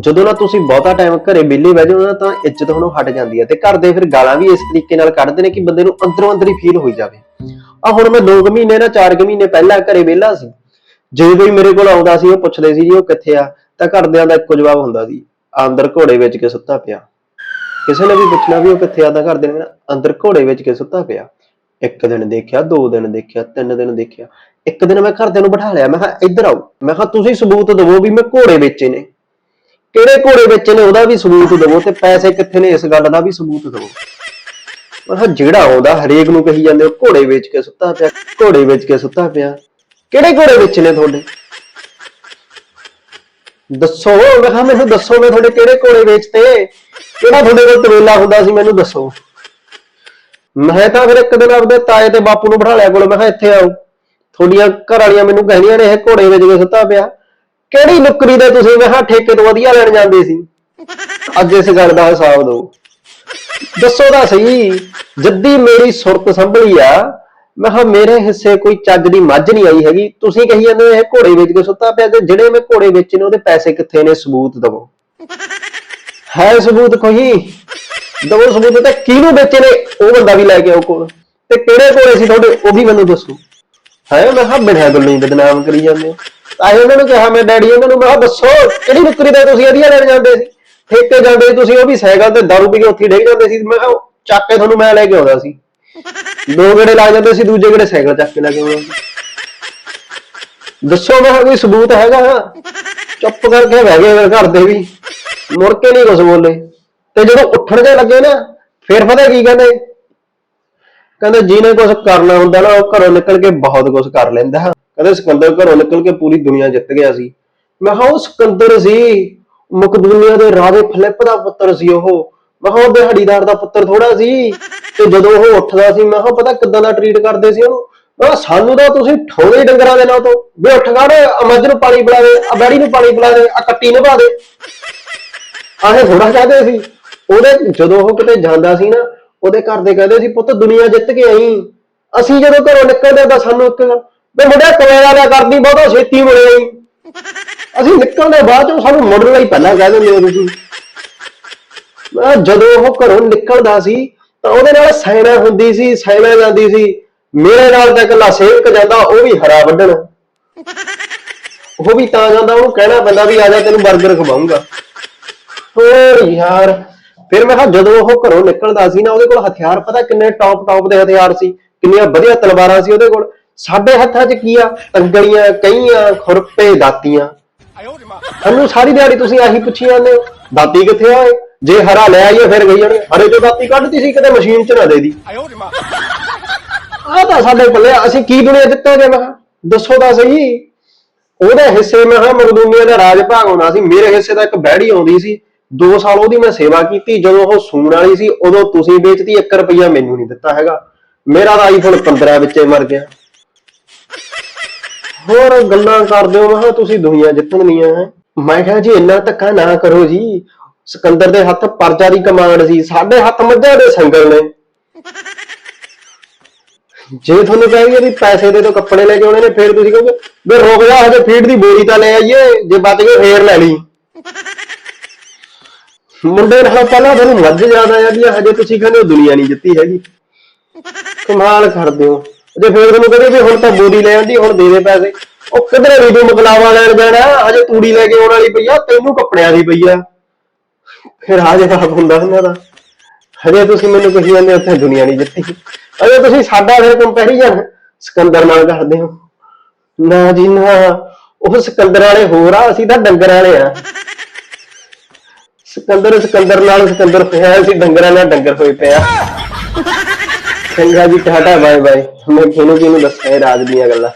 ਜਦੋਂ ਨਾ ਤੁਸੀਂ ਬਹੁਤਾ ਟਾਈਮ ਘਰੇ ਵਿਹਲੇ ਬਹਿ ਜਾਓ ਨਾ ਤਾਂ ਇੱਜ਼ਤ ਹੁਣ ਹਟ ਜਾਂਦੀ ਹੈ ਤੇ ਘਰ ਦੇ ਫਿਰ ਗਾਲਾਂ ਵੀ ਇਸ ਤਰੀਕੇ ਨਾਲ ਕੱਢਦੇ ਨੇ ਕਿ ਬੰਦੇ ਨੂੰ ਅੰਦਰੋਂ ਅੰਦਰ ਹੀ ਫੀਲ ਹੋਈ ਜਾਵੇ। ਆ ਹੁਣ ਮੈਂ 2 ਮਹੀਨੇ ਨਾ 4 ਮਹੀਨੇ ਪਹਿਲਾਂ ਘਰੇ ਵਿਹਲਾ ਸੀ। ਜੇ ਕੋਈ ਮੇਰੇ ਕੋਲ ਆਉਂਦਾ ਸੀ, ਉਹ ਪੁੱਛਦੇ ਸੀ ਜੀ, ਉਹ ਕਿੱਥੇ ਆ? ਤਾਂ ਘਰਦਿਆਂ ਦਾ ਇੱਕੋ ਜਵਾਬ ਹੁੰਦਾ ਸੀ ਅੰਦਰ ਘੋੜੇ ਵਿੱਚ ਕੇ ਸੁੱਤਾ ਪਿਆ। ਕਿਸੇ ਨੇ ਵੀ ਪੁੱਛਣਾ ਵੀ ਉਹ ਕਿੱਥੇ ਆ ਤਾਂ ਘਰਦੇ ਨੇ ਅੰਦਰ ਘੋੜੇ ਵਿੱਚ ਕੇ ਸੁੱਤਾ ਪਿਆ। ਇੱਕ ਦਿਨ ਦੇਖਿਆ, ਦੋ ਦਿਨ ਦੇਖਿਆ, ਤਿੰਨ ਦਿਨ ਦੇਖਿਆ। ਇੱਕ ਦਿਨ ਮੈਂ ਘਰਦਿਆਂ ਨੂੰ ਬਿਠਾ ਲਿਆ, ਮੈਂ ਕਿਹਾ, ਇੱਧਰ ਆਓ। ਮੈਂ ਕਿਹਾ, ਤੁਸੀਂ ਸਬੂਤ ਦਿਵੋ ਵੀ ਮੈਂ ਘੋੜੇ ਵੇਚੇ ਨੇ। ਕਿਹੜੇ ਘੋੜੇ ਵੇਚੇ ਨੇ ਉਹਦਾ ਵੀ ਸਬੂਤ ਦਿਵੋ ਤੇ ਪੈਸੇ ਕਿੱਥੇ ਨੇ ਇਸ ਗੱਲ ਦਾ ਵੀ ਸਬੂਤ ਦਿਵੋ। ਮੈਂ ਕਿਹਾ ਜਿਹੜਾ ਆਉਂਦਾ, ਹਰੇਕ ਨੂੰ ਕਹੀ ਜਾਂਦੇ ਹੋ, ਘੋੜੇ ਵੇਚ ਕੇ ਸੁੱਤਾ ਪਿਆ, ਘੋੜੇ ਵੇਚ ਕੇ ਸੁੱਤਾ ਪਿਆ। ਕਿਹੜੇ ਘੋੜੇ ਵੇਚੇ ਨੇ ਤੁਹਾਡੇ? ਦੱਸੋ, ਮੈਂ ਕਿਹਾ ਮੈਨੂੰ ਦੱਸੋ ਮੈਂ ਤੁਹਾਡੇ ਕਿਹੜੇ ਘੋੜੇ ਵੇਚਤੇ। ਕਿਹੜਾ ਤੁਹਾਡੇ ਕੋਲ ਤਵੇਲਾ ਹੁੰਦਾ ਸੀ, ਮੈਨੂੰ ਦੱਸੋ। ਮੈਂ ਤਾਂ ਫਿਰ ਇੱਕ ਦਿਨ ਆਪਦੇ ਤਾਏ ਤੇ ਬਾਪੂ ਨੂੰ ਬਿਠਾ ਲਿਆ ਕੋਲ, ਮੈਂ ਕਿਹਾ ਇੱਥੇ ਆਓ। ਤੁਹਾਡੀਆਂ ਘਰ ਵਾਲੀਆਂ ਮੈਨੂੰ ਕਹਿੰਦੀਆਂ ਨੇ, ਇਹ ਘੋੜੇ ਵੇਚ ਕੇ ਸੁੱਤਾ ਪਿਆ। ਕਿਹੜੀ ਨੁਕਰੀ ਦੇ ਤੁਸੀਂ? ਮੈਂ ਕਿਹਾ ਠੇਕੇ ਤੋਂ ਵਧੀਆ ਲੈਣ ਜਾਂਦੇ ਸੀ। ਅੱਜ ਇਸ ਗੱਲ ਦਾ ਹਿਸਾਬ ਦਿਓ। ਦੱਸੋ ਤਾਂ ਸਹੀ, ਜੱਦੀ ਮੇਰੀ ਸੁਰਤ ਸੰਭਲੀ ਆ। ਮੈਂ ਕਿਹਾ ਮੇਰੇ ਹਿੱਸੇ ਕੋਈ ਚੱਜ ਦੀ ਮੱਝ ਨਹੀਂ ਆਈ ਹੈਗੀ। ਤੁਸੀਂ ਕਹੀ ਜਾਂਦੇ ਹੋ ਇਹ ਘੋੜੇ ਵੇਚ ਕੇ ਸੁੱਤਾ ਪਿਆ ਤੇ ਜਿਹੜੇ ਮੈਂ ਘੋੜੇ ਵੇਚੇ ਨੇ, ਉਹਦੇ ਪੈਸੇ ਕਿੱਥੇ ਨੇ? ਸਬੂਤ ਦਿਵੋ। ਹੈ ਸਬੂਤ ਕੋਈ? ਦਵੋ ਸਬੂਤ ਤੇ ਕਿਹਨੂੰ ਵੇਚੇ ਨੇ? ਉਹ ਬੰਦਾ ਵੀ ਲੈ ਕੇ ਆਓ ਕੋਲ। ਤੇ ਕਿਹੜੇ ਘੋੜੇ ਸੀ ਤੁਹਾਡੇ? ਉਹ ਵੀ ਮੈਨੂੰ ਦੱਸੋ। ਹੈ, ਮੈਂ ਕਿਹਾ ਬਿਨਾਂ ਗੱਲੋਂ ਹੀ ਬਦਨਾਮ ਕਰੀ ਜਾਂਦੇ ਹੋ। ਆਏ ਉਹਨਾਂ ਨੂੰ ਕਿਹਾ, ਮੈਂ ਡੈਡੀ, ਉਹਨਾਂ ਨੂੰ ਮੈਂ ਕਿਹਾ, ਦੱਸੋ, ਕਿਹੜੀ ਨੁਕਰੀ ਦਾ ਤੁਸੀਂ ਵਧੀਆ ਲੈਣ ਜਾਂਦੇ ਸੀ? ਠੇਕੇ ਜਾਂਦੇ ਸੀ ਤੁਸੀਂ, ਉਹ ਵੀ ਸਾਈਕਲ ਤੇ ਦਾਰੂ ਪੀ ਕੇ ਉੱਥੇ ਹੀ ਜਾਂਦੇ ਸੀ। ਮੈਂ ਕਿਹਾ ਉਹ ਚੱਕ ਕੇ ਤੁਹਾਨੂੰ ਮੈਂ ਲੈ ਕੇ ਆਉਂਦਾ ਸੀ। ਦੋ ਗੇੜੇ ਲਾ ਜਾਂਦੇ ਸੀ, ਦੂਜੇ ਗੇੜੇ ਸਾਈਕਲ ਚੱਕ ਕੇ ਲੈ ਕੇ ਆਉਂਦਾ ਸੀ। ਦੱਸੋ, ਮੈਂ ਕਿਹਾ, ਕੋਈ ਸਬੂਤ ਹੈਗਾ? ਚੁੱਪ ਕਰਕੇ ਬਹਿ ਗਏ ਮੇਰੇ ਘਰ ਦੇ ਵੀ। ਮੁੜ ਕੇ ਨਹੀਂ ਕੁਝ ਬੋਲੇ। ਤੇ ਜਦੋਂ ਉੱਠਣ ਦੇ ਲੱਗੇ ਨਾ, ਫਿਰ ਪਤਾ ਕੀ ਕਹਿੰਦੇ? ਕਹਿੰਦੇ, ਜਿਹਨੇ ਕੁਝ ਕਰਨਾ ਹੁੰਦਾ ਨਾ, ਉਹ ਘਰੋਂ ਨਿਕਲ ਕੇ ਬਹੁਤ ਕੁਝ ਕਰ ਲੈਂਦਾ। ਕਹਿੰਦੇ ਸਿਕੰਦਰ ਘਰੋਂ ਨਿਕਲ ਕੇ ਪੂਰੀ ਦੁਨੀਆ ਜਿੱਤ ਗਿਆ ਸੀ। ਮੈਂ ਕਿਹਾ, ਉਹ ਸਿਕੰਦਰ ਸੀ, ਮਕਦੂਨੀਆ ਦੇ ਰਾਜੇ ਫਿਲਿੱਪ ਦਾ ਪੁੱਤਰ ਸੀ ਉਹ। ਮੈਂ ਕਿਹਾ ਉਹ ਦਿਹਾੜੀਦਾਰ ਦਾ ਪੁੱਤਰ ਥੋੜਾ ਸੀ। ਤੇ ਜਦੋਂ ਉਹ ਉੱਠਦਾ ਸੀ, ਮੈਂ ਕਿਹਾ, ਪਤਾ ਕਿੱਦਾਂ ਦਾ ਟਰੀਟ ਕਰਦੇ ਸੀ ਉਹਨੂੰ? ਮੈਂ ਸਾਨੂੰ ਤਾਂ ਤੁਸੀਂ ਠੋਣੇ ਡੰਗਰਾਂ ਦੇ ਨਾਲ ਤੋਂ। ਵੀ ਉੱਠ ਖੜ ਆ ਨੂੰ ਪਾਣੀ ਪਿਲਾ ਦੇ ਆ ਬੈੜੀ ਨੂੰ ਪਾਣੀ ਪਿਲਾ ਦੇ ਆ ਕੱਟੀ ਨਿਭਾ ਦੇ। ਆਹੇ ਥੋੜਾ ਕਹਦੇ ਸੀ। ਉਹਦੇ ਜਦੋਂ ਉਹ ਕਿਤੇ ਜਾਂਦਾ ਸੀ ਨਾ, ਉਹਦੇ ਘਰ ਦੇ ਕਹਿੰਦੇ ਸੀ, ਪੁੱਤ ਦੁਨੀਆ ਜਿੱਤ ਕੇ ਆਈ। ਅਸੀਂ ਜਦੋਂ ਘਰੋਂ ਨਿਕਲਦੇ ਤਾਂ ਸਾਨੂੰ ਇੱਕ ਵੀ ਮੁੰਡਿਆ ਕਵੇਲਾ ਦਾ ਕਰਦੀ ਬਹੁਤਾ ਛੇਤੀ ਮੁੜਿਆ ਆਈ ਅਸੀਂ ਨਿਕਲਦੇ ਬਾਅਦ ਚੋਂ ਸਾਨੂੰ ਮੁੜਨ ਲਈ ਪਹਿਲਾਂ ਕਹਿ ਦਿੰਦੇ ਹੋ ਤੁਸੀਂ ਮੈਂ ਕਿਹਾ ਜਦੋਂ ਉਹ ਘਰੋਂ ਨਿਕਲਦਾ ਸੀ, ਤਾਂ ਉਹਦੇ ਨਾਲ ਸੈਨਾ ਹੁੰਦੀ ਸੀ ਸੈਨਾ ਜਾਂਦੀ ਸੀ। ਮੇਰੇ ਨਾਲ ਤਾਂ ਇਕੱਲਾ ਸੇਵਕ ਜਾਂਦਾ, ਉਹ ਵੀ ਹਰਾ ਵੱਢਣ। ਉਹ ਵੀ ਤਾਂ ਜਾਂਦਾ, ਉਹਨੂੰ ਕਹਿਣਾ ਪੈਂਦਾ ਵੀ ਆ ਜਾ, ਤੈਨੂੰ 버ਗਰ ਖਵਾਉਂਗਾ। ਹੋਰ ਯਾਰ, ਫਿਰ ਮੈਂ ਕਿਹਾ ਜਦੋਂ ਉਹ ਘਰੋਂ ਨਿਕਲਦਾ ਸੀ ਨਾ, ਉਹਦੇ ਕੋਲ ਹਥਿਆਰ ਪਤਾ ਕਿੰਨੇ ਟੌਪ ਟੌਪ ਦੇ ਹਥਿਆਰ ਸੀ, ਕਿੰਨੀਆਂ ਵਧੀਆ ਤਲਵਾਰਾਂ ਸੀ ਉਹਦੇ ਕੋਲ। ਸਾਡੇ ਹੱਥਾਂ 'ਚ ਕੀ ਆ? ਅੰਗਲੀਆਂ ਕਈਆਂ, ਖੁਰਪੇ, ਦਾਤੀਆਂ। ਸਾਨੂੰ ਸਾਰੀ ਦਿਹਾੜੀ ਤੁਸੀਂ ਆਹੀ ਪੁੱਛੀ ਜਾਂਦੇ ਹੋ, ਦਾਤੀ ਕਿੱਥੇ ਆਏ ਜੇ ਹਰਾ ਲੈ ਆਈਏ, ਫਿਰ ਗਈ ਜਾਣੇ। ਹਰੇ ਜੋ ਦਾਤੀ ਕੱਢਦੀ ਸੀ, ਕਿਤੇ ਮਸ਼ੀਨ 'ਚ ਨਾ ਦੇ ਦੀ। ਆਹ ਤਾਂ ਸਾਡੇ ਪੱਲੇ ਅਸੀਂ ਕੀ ਦੁਨੀਆ ਜਿੱਤਾਂਗੇ? ਮੈਂ ਕਿਹਾ, ਦੱਸੋ ਤਾਂ ਸਹੀ। ਉਹਦੇ ਹਿੱਸੇ ਮੈਂ ਹਾਂ ਮਰਦੂਮੀਆਂ ਦਾ ਰਾਜ ਭਾਗ ਆਉਂਦਾ ਸੀ। ਮੇਰੇ ਹਿੱਸੇ ਦਾ ਇੱਕ ਬਹਿੜੀ ਆਉਂਦੀ ਸੀ। 2 ਸਾਲ ਉਹਦੀ ਮੈਂ ਸੇਵਾ ਕੀਤੀ। ਜਦੋਂ ਉਹ ਸੂਣ ਵਾਲੀ ਸੀ, ਉਦੋਂ ਤੁਸੀਂ ਵੇਚਤੀ। 1 ਰੁਪਈਆ ਮੈਨੂੰ ਨਹੀਂ ਦਿੱਤਾ ਹੈਗਾ। ਮੇਰਾ ਤਾਂ ਆਈਫੋਨ 15 ਵਿੱਚੇ ਮਰ ਗਿਆ। ਹੋਰ ਗੱਲਾਂ ਕਰਦੇ ਹੋ, ਮੈਂ ਕਿਹਾ ਤੁਸੀਂ ਦੁਨੀਆ ਜਿੱਤਣੀਆਂ ਹੈ। ਮੈਂ ਕਿਹਾ ਜੀ, ਇੰਨਾ ਧੱਕਾ ਨਾ ਕਰੋ ਜੀ। ਸਿਕੰਦਰ ਦੇ ਹੱਥ ਪਰਜਾ ਦੀ ਕਮਾਂਡ ਸੀ, ਸਾਡੇ ਹੱਥ ਮੱਝਾਂ ਦੇ ਸੰਗਲ ਨੇ। ਜੇ ਤੁਹਾਨੂੰ ਕਹਾਂਗੇ ਵੀ ਪੈਸੇ ਦੇ ਤੋਂ ਕੱਪੜੇ ਲੈ ਕੇ ਆਉਣੇ ਨੇ, ਫੇਰ ਤੁਸੀਂ ਕਹੋਗੇ, ਵੀ ਰੁਕ ਜਾ, ਹਜੇ ਫੀਡ ਦੀ ਬੋਰੀ ਤਾਂ ਲੈ ਆਈਏ, ਜੇ ਬਚ ਗਏ ਫੇਰ ਲੈ ਲਈ। ਮੁੰਡੇ ਨਾਲ ਪਹਿਲਾਂ ਤੁਹਾਨੂੰ ਮੱਝ ਜ਼ਿਆਦਾ ਆ ਵੀ ਹਜੇ ਤੁਸੀਂ ਕਹਿੰਦੇ ਹੋ ਦੁਨੀਆ ਨਹੀਂ ਜਿੱਤੀ ਹੈਗੀ। ਕਮਾਲ ਕਰਦੇ ਹੋ। ਜੇ ਫੇਰ ਤੁਹਾਨੂੰ ਕਹਿੰਦੇ ਵੀ ਹੁਣ ਤਾਂ ਬੋਰੀ ਲੈ ਆਂਦੀ, ਹੁਣ ਦੇ ਦੇ ਪੈਸੇ। ਉਹ ਕਿਧਰੇ ਵੀ ਮਕਲਾਵਾ ਲੈਣ ਜਾਣਾ? ਹਜੇ ਤੂੜੀ ਲੈ ਕੇ ਆਉਣ ਵਾਲੀ ਪਈ ਆ, ਤੈਨੂੰ ਕੱਪੜਿਆਂ ਦੀ ਪਈ ਆ। ਫਿਰ ਆ ਜਿਹੜਾ ਹੁੰਦਾ ਇਹਨਾਂ ਦਾ ਹਜੇ ਤੁਸੀਂ ਮੈਨੂੰ ਕਹੀ ਜਾਂਦੇ ਹੋ, ਉੱਥੇ ਦੁਨੀਆ ਨਹੀਂ ਜਿੱਤੀ। ਅਜੇ ਤੁਸੀਂ ਸਾਡਾ ਫਿਰ ਕੰਪੈਰੀਜ਼ਨ ਸਿਕੰਦਰ ਨਾਲ ਕਰਦੇ ਹੋ। ਨਾ ਜੀ, ਨਾ। ਉਹ ਸਿਕੰਦਰ ਵਾਲੇ ਹੋਰ ਆ, ਅਸੀਂ ਤਾਂ ਡੰਗਰ ਵਾਲੇ ਆ। ਸਿਕੰਦਰ ਸਿਕੰਦਰ ਨਾਲ ਸਿਕੰਦਰ ਹੋਇਆ ਅਸੀਂ ਡੰਗਰਾਂ ਨਾਲ ਡੰਗਰ ਹੋਏ ਪਿਆ। ਚੰਗਾ ਜੀ ਟਾਟਾ ਬਾਏ ਬਾਏ ਮੈਂ ਕਿਹਨੂੰ ਕਿਹਨੂੰ ਦੱਸਿਆ ਇਹ ਰਾਜ ਦੀਆਂ ਗੱਲਾਂ।